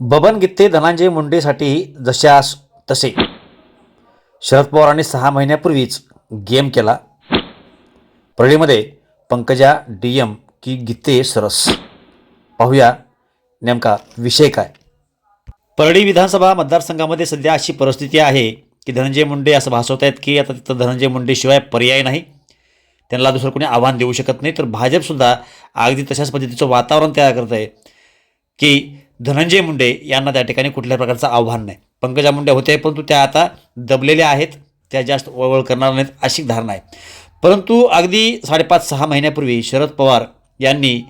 बबन गित्ते धनंजय मुंडेसाठी जशास तसे. शरद पवारांनी सहा महिन्यापूर्वीच गेम केला. परळीमध्ये पंकजा डी एम की गित्ते सरस. पाहूया नेमका विषय काय. परळी विधानसभा मतदारसंघामध्ये सध्या अशी परिस्थिती आहे की धनंजय मुंडे असं भासवत आहेत की आता तिथं धनंजय मुंडेशिवाय पर्याय नाही. त्यांना दुसरं कोणी आव्हान देऊ शकत नाही. तर भाजपसुद्धा अगदी तशाच पद्धतीचं वातावरण तयार करत आहे की धनंजय मुंडे यांना त्या ठिकाणी कुठल्या प्रकारचं आव्हान नाही. पंकजा मुंडे होते परंतु त्या आता दबलेल्या आहेत त्या जास्त वळवळ करणार नाहीत अशी धारणा आहे. परंतु अगदी साडेपाच सहा महिन्यापूर्वी शरद पवार यांनी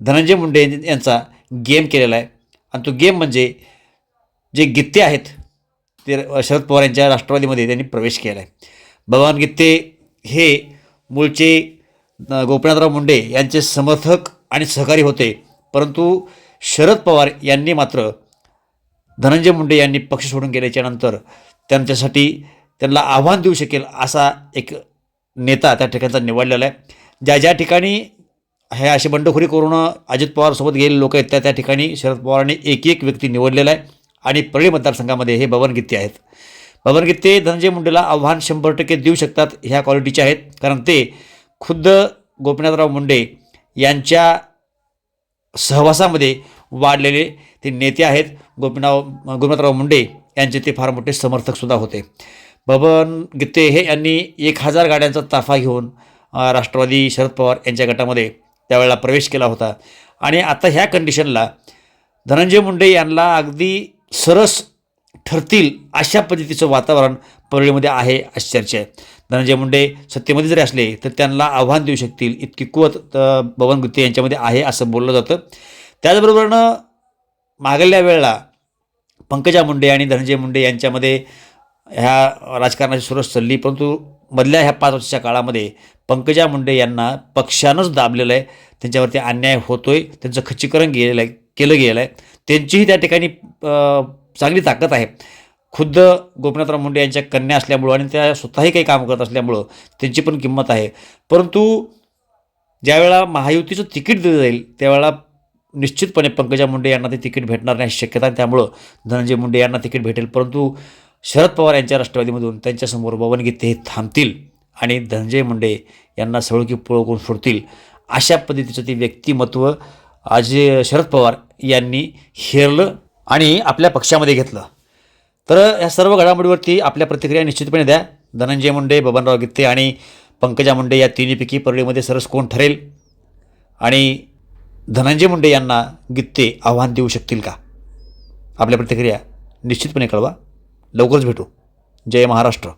धनंजय मुंडे यांचा गेम केलेला आहे. आणि तो गेम म्हणजे जे गित्ते आहेत ते शरद पवार यांच्या राष्ट्रवादीमध्ये त्यांनी प्रवेश केला आहे. भगवान गित्ते हे मूळचे गोपीनाथराव मुंडे यांचे समर्थक आणि सहकारी होते परंतु शरद पवार यांनी मात्र धनंजय मुंडे यांनी पक्ष सोडून गेल्याच्यानंतर त्यांच्यासाठी त्यांना आव्हान देऊ शकेल असा एक नेता त्या ठिकाणचा निवडलेला आहे. ज्या ज्या ठिकाणी हे असे बंडखोरी करून अजित पवारसोबत गेलेले लोक आहेत त्या त्या ठिकाणी शरद पवारांनी एक एक व्यक्ती निवडलेला आहे आणि परळी मतदारसंघामध्ये हे भवनगीते आहेत. बबन धनंजय मुंडेला आव्हान शंभर टक्के देऊ शकतात ह्या क्वालिटीचे आहेत. कारण ते खुद्द गोपीनाथराव मुंडे यांच्या सहवासामध्ये वाढलेले ते नेते आहेत. गोपीनाव गोपीनाथराव मुंडे यांचे ते फार मोठे समर्थकसुद्धा होते. बबन गीते हे यांनी एक हजार गाड्यांचा ताफा घेऊन राष्ट्रवादी शरद पवार यांच्या गटामध्ये त्यावेळेला प्रवेश केला होता. आणि आता ह्या कंडिशनला धनंजय मुंडे यांना अगदी सरस ठरतील अशा पद्धतीचं वातावरण परळीमध्ये आहे अशी चर्चा आहे धनंजय मुंडे सत्तेमध्ये जरी असले तर त्यांना आव्हान देऊ शकतील. इतकी कुवत भवन बबन गुत्ते यांच्यामध्ये आहे असं बोललं जातं. त्याचबरोबरनं मागल्या वेळेला पंकजा मुंडे आणि धनंजय मुंडे यांच्यामध्ये ह्या राजकारणाची सुरस चालली परंतु मधल्या ह्या पाच वर्षाच्या काळामध्ये पंकजा मुंडे यांना पक्षानंच दाबलेलं आहे. त्यांच्यावरती अन्याय होतोय. त्यांचं खच्चीकरण गेलेलं आहे केलं गेलं आहे. त्यांचीही त्या ठिकाणी चांगली ताकद आहे. खुद्द गोपीनाथराव मुंडे यांच्या कन्या असल्यामुळं आणि त्या स्वतःही काही काम करत असल्यामुळं त्यांची पण किंमत आहे. परंतु ज्यावेळेला महायुतीचं तिकीट दिलं जाईल त्यावेळेला निश्चितपणे पंकजा मुंडे यांना ते तिकीट भेटणार नाही शक्यता त्यामुळं धनंजय मुंडे यांना तिकीट भेटेल. परंतु शरद पवार यांच्या राष्ट्रवादीमधून त्यांच्यासमोर बवनगीते हे थांबतील आणि धनंजय मुंडे यांना सळकी पोळ करून सोडतील अशा पद्धतीचं ते व्यक्तिमत्व आज शरद पवार यांनी हेरलं. आणि आपल्या पक्षामध्ये घेतलं. तर या सर्व घडामोडीवरती आपल्या प्रतिक्रिया निश्चितपणे द्या. धनंजय मुंडे बबनराव गित्ते आणि पंकजा मुंडे या तिन्हीपैकी परळीमध्ये सरस कोण ठरेल? आणि धनंजय मुंडे यांना गित्ते आव्हान देऊ शकतील का? आपल्या प्रतिक्रिया निश्चितपणे कळवा. लवकरच भेटू. जय महाराष्ट्र.